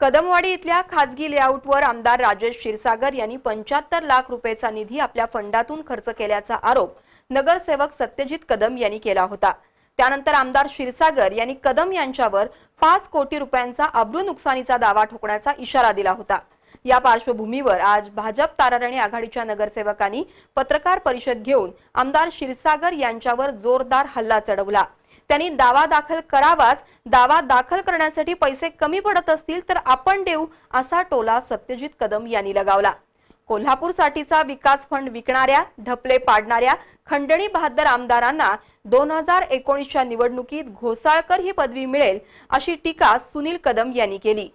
कदमवाडी इथल्या खाजगी लेआउटवर आमदार राजेश क्षीरसागर यांनी पंच्याहत्तर लाख रुपयेचा निधी आपल्या फंडातून खर्च केल्याचा आरोप नगरसेवक सत्यजित कदम यांनी केला होता. त्यानंतर आमदार क्षीरसागर यांनी कदम यांच्यावर पाच कोटी रुपयांचा अब्रू नुकसानीचा दावा ठोकण्याचा इशारा दिला होता. या पार्श्वभूमीवर आज भाजप ताराराणी आघाडीच्या नगरसेवकांनी पत्रकार परिषद घेऊन आमदार क्षीरसागर यांच्यावर जोरदार हल्ला चढवला. त्यांनी दावा दाखल करावाच. दावा दाखल करण्यासाठी पैसे कमी पडत असतील तर आपण देऊ असा टोला सत्यजित कदम यांनी लगावला. कोल्हापूरसाठीचा विकास फंड विकणाऱ्या ढपले पाडणाऱ्या खंडणी बहादर आमदारांना दोन हजार एकोणीसच्या निवडणुकीत घोसाळकर ही पदवी मिळेल अशी टीका सुनील कदम यांनी केली.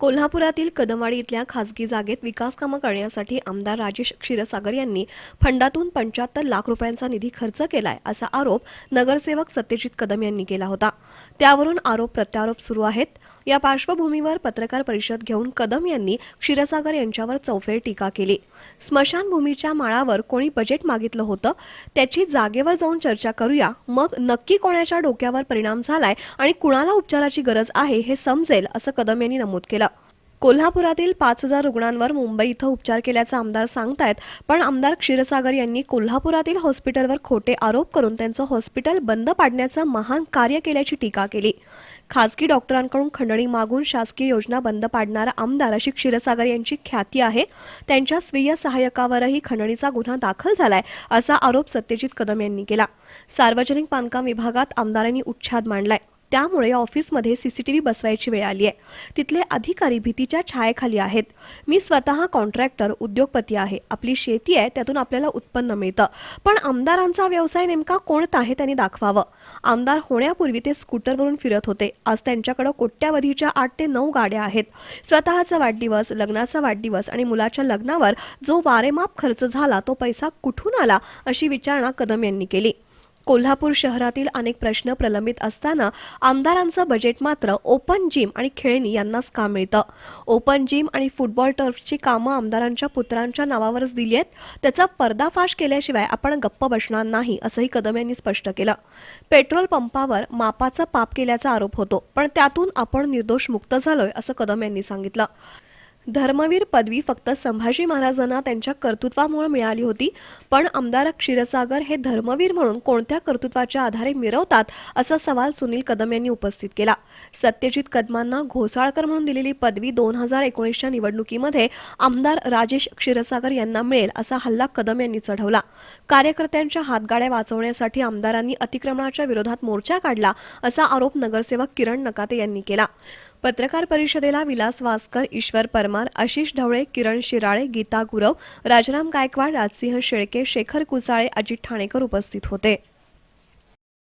कोल्हापुरातील कदमवाडी इथल्या खासगी जागेत विकास कामं करण्यासाठी आमदार राजेश क्षीरसागर यांनी फंडातून पंच्याहत्तर लाख रुपयांचा निधी खर्च केलाय असा आरोप नगरसेवक सत्यजित कदम यांनी केला होता. त्यावरून आरोप प्रत्यारोप सुरू आहेत. या पार्श्वभूमीवर पत्रकार परिषद घेऊन कदम यांनी क्षीरसागर यांच्यावर चौफेर टीका केली. स्मशानभूमीच्या माळावर कोणी बजेट मागितलं होतं? त्याची जागेवर जाऊन चर्चा करूया. मग नक्की कोणाच्या डोक्यावर परिणाम झालाय आणि कुणाला उपचाराची गरज आहे हे समजेल असं कदम यांनी नमूद केलं. कोल्हापुरातील पाच हजार रुग्णांवर मुंबई इथं उपचार केल्याचं आमदार सांगतायत पण आमदार क्षीरसागर यांनी कोल्हापुरातील हॉस्पिटलवर खोटे आरोप करून त्यांचं हॉस्पिटल बंद पाडण्याचं महान कार्य केल्याची टीका केली. खासगी डॉक्टरांकडून खंडणी मागून शासकीय योजना बंद पाडणारा आमदार अशी क्षीरसागर यांची ख्याती आहे. त्यांच्या स्वीय सहाय्यकावरही खंडणीचा गुन्हा दाखल झालाय असा आरोप सत्यजित कदम यांनी केला. सार्वजनिक बांधकाम विभागात आमदारांनी उच्छाद मांडलाय. त्यामुळे या ऑफिसमध्ये सीसीटीव्ही बसवायची वेळ आली आहे. तिथले अधिकारी भीतीच्या छायेखाली आहेत. मी स्वतः कॉन्ट्रॅक्टर उद्योगपती आहे. आपली शेती आहे त्यातून आपल्याला उत्पन्न मिळतं. पण आमदारांचा व्यवसाय नेमका कोणता आहे त्यांनी दाखवावं. आमदार होण्यापूर्वी ते स्कूटरवरून फिरत होते. आज त्यांच्याकडे कोट्यावधीच्या आठ ते नऊ गाड्या आहेत. स्वतःचा वाढदिवस लग्नाचा वाढदिवस आणि मुलाच्या लग्नावर जो वारेमाप खर्च झाला तो पैसा कुठून आला अशी विचारणा कदम यांनी केली. कोल्हापूर शहरातील अनेक प्रश्न प्रलंबित असताना आमदारांचं बजेट मात्र ओपन जिम आणि खेळणी यांनाच काम मिळतं. ओपन जिम आणि फुटबॉल टर्फची कामं आमदारांच्या पुत्रांच्या नावावरच दिली आहेत. त्याचा पर्दाफाश केल्याशिवाय आपण गप्प बसणार नाही असंही कदम यांनी स्पष्ट केलं. पेट्रोल पंपावर मापाचं पाप केल्याचा आरोप होतो पण त्यातून आपण निर्दोष मुक्त झालोय असं कदम यांनी सांगितलं. धर्मवीर पदवी फक्त संभाजी महाराजांना त्यांच्या कर्तृत्वामुळे मिळाली होती पण आमदार क्षीरसागर हे धर्मवीर म्हणून कोणत्या कर्तृत्वाच्या आधारे मिरवतात असा सवाल सुनील कदम यांनी उपस्थित केला. सत्यजित कदमांना घोसाळकर म्हणून दिलेली पदवी दोन हजार एकोणीसच्या निवडणुकीमध्ये आमदार राजेश क्षीरसागर यांना मिळेल असा हल्ला कदम यांनी चढवला. कार्यकर्त्यांच्या हातगाड्या वाचवण्यासाठी आमदारांनी अतिक्रमणाच्या विरोधात मोर्चा काढला असा आरोप नगरसेवक किरण नकाते यांनी केला. पत्रकार परिषदेला विलास वासकर ईश्वर परमार आशिष ढवळे किरण शिराळे गीता गुरव राजराम गायकवाड राजसिंह शेळके शेखर कुसाळे अजित ठाणेकर उपस्थित होते.